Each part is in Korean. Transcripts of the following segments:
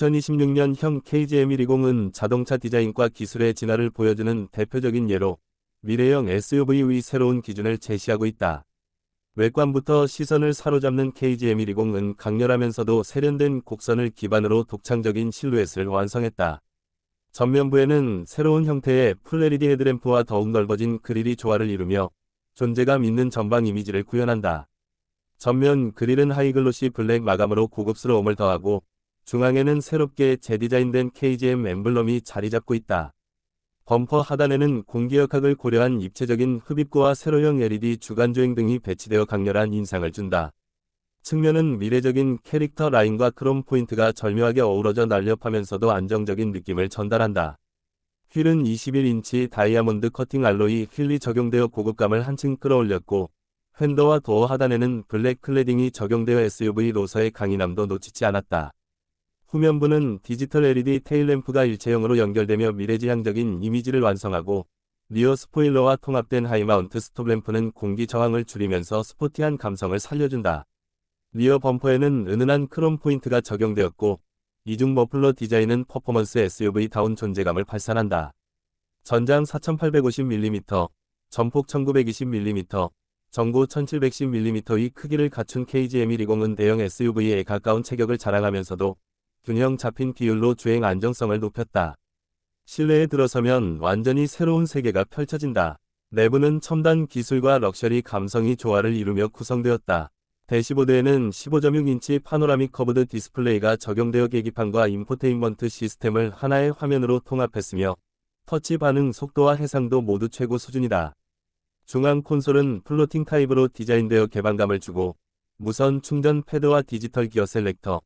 2026년형 KGM120은 자동차 디자인과 기술의 진화를 보여주는 대표적인 예로 미래형 SUV의 새로운 기준을 제시하고 있다. 외관부터 시선을 사로잡는 KGM120은 강렬하면서도 세련된 곡선을 기반으로 독창적인 실루엣을 완성했다. 전면부에는 새로운 형태의 풀LED 헤드램프와 더욱 넓어진 그릴이 조화를 이루며 존재감 있는 전방 이미지를 구현한다. 전면 그릴은 하이글로시 블랙 마감으로 고급스러움을 더하고 중앙에는 새롭게 재디자인된 KGM 엠블럼이 자리 잡고 있다. 범퍼 하단에는 공기역학을 고려한 입체적인 흡입구와 세로형 LED 주간조행 등이 배치되어 강렬한 인상을 준다. 측면은 미래적인 캐릭터 라인과 크롬 포인트가 절묘하게 어우러져 날렵하면서도 안정적인 느낌을 전달한다. 휠은 21인치 다이아몬드 커팅 알로이 휠이 적용되어 고급감을 한층 끌어올렸고 휀더와 도어 하단에는 블랙 클레딩이 적용되어 SUV로서의 강인함도 놓치지 않았다. 후면부는 디지털 LED 테일램프가 일체형으로 연결되며 미래지향적인 이미지를 완성하고 리어 스포일러와 통합된 하이마운트 스톱램프는 공기 저항을 줄이면서 스포티한 감성을 살려준다. 리어 범퍼에는 은은한 크롬 포인트가 적용되었고 이중 머플러 디자인은 퍼포먼스 SUV다운 존재감을 발산한다. 전장 4850mm, 전폭 1920mm, 전고 1710mm의 크기를 갖춘 KGM120은 대형 SUV에 가까운 체격을 자랑하면서도 균형 잡힌 비율로 주행 안정성을 높였다. 실내에 들어서면 완전히 새로운 세계가 펼쳐진다. 내부는 첨단 기술과 럭셔리 감성이 조화를 이루며 구성되었다. 대시보드에는 15.6인치 파노라믹 커브드 디스플레이가 적용되어 계기판과 인포테인먼트 시스템을 하나의 화면으로 통합했으며 터치 반응 속도와 해상도 모두 최고 수준이다. 중앙 콘솔은 플로팅 타입으로 디자인되어 개방감을 주고 무선 충전 패드와 디지털 기어 셀렉터,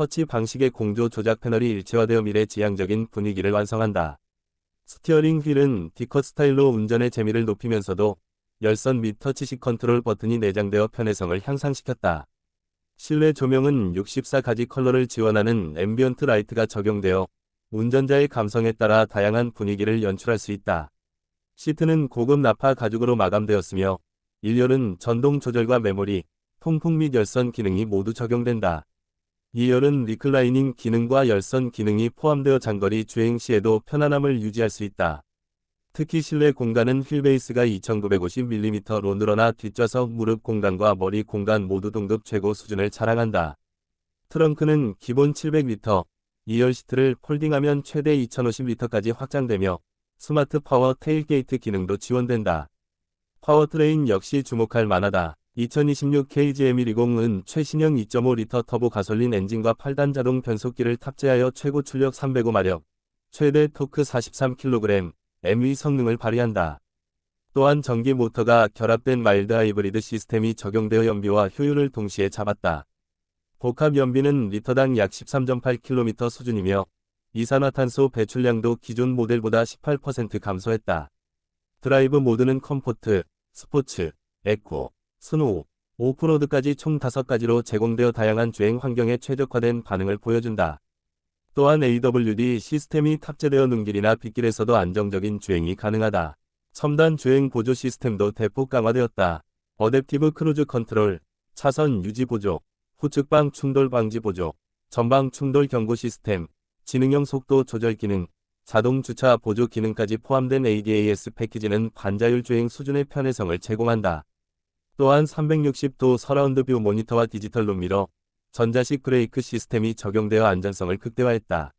터치 방식의 공조 조작 패널이 일체화되어 미래지향적인 분위기를 완성한다. 스티어링 휠은 디컷 스타일로 운전의 재미를 높이면서도 열선 및 터치식 컨트롤 버튼이 내장되어 편의성을 향상시켰다. 실내 조명은 64가지 컬러를 지원하는 앰비언트 라이트가 적용되어 운전자의 감성에 따라 다양한 분위기를 연출할 수 있다. 시트는 고급 나파 가죽으로 마감되었으며 1열은 전동 조절과 메모리, 통풍 및 열선 기능이 모두 적용된다. 2열은 리클라이닝 기능과 열선 기능이 포함되어 장거리 주행 시에도 편안함을 유지할 수 있다. 특히 실내 공간은 휠베이스가 2950mm로 늘어나 뒷좌석 무릎 공간과 머리 공간 모두 등급 최고 수준을 자랑한다. 트렁크는 기본 700리터, 2열 시트를 폴딩하면 최대 2050리터까지 확장되며 스마트 파워 테일게이트 기능도 지원된다. 파워트레인 역시 주목할 만하다. 2026 KGM120은 최신형 2.5리터 터보 가솔린 엔진과 8단 자동 변속기를 탑재하여 최고 출력 305마력, 최대 토크 43kg, MV 성능을 발휘한다. 또한 전기 모터가 결합된 마일드 하이브리드 시스템이 적용되어 연비와 효율을 동시에 잡았다. 복합 연비는 리터당 약 13.8km 수준이며 이산화탄소 배출량도 기존 모델보다 18% 감소했다. 드라이브 모드는 컴포트, 스포츠, 에코, 스노우, 오프로드까지 총 5가지로 제공되어 다양한 주행 환경에 최적화된 반응을 보여준다. 또한 AWD 시스템이 탑재되어 눈길이나 빗길에서도 안정적인 주행이 가능하다. 첨단 주행 보조 시스템도 대폭 강화되었다. 어댑티브 크루즈 컨트롤, 차선 유지 보조, 후측방 충돌 방지 보조, 전방 충돌 경고 시스템, 지능형 속도 조절 기능, 자동 주차 보조 기능까지 포함된 ADAS 패키지는 반자율 주행 수준의 편의성을 제공한다. 또한 360도 서라운드 뷰 모니터와 디지털 룸미러, 전자식 브레이크 시스템이 적용되어 안전성을 극대화했다.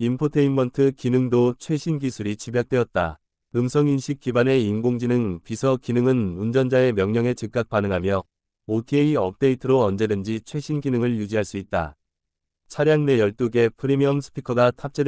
인포테인먼트 기능도 최신 기술이 집약되었다. 음성인식 기반의 인공지능 비서 기능은 운전자의 명령에 즉각 반응하며 OTA 업데이트로 언제든지 최신 기능을 유지할 수 있다. 차량 내 12개 프리미엄 스피커가 탑재된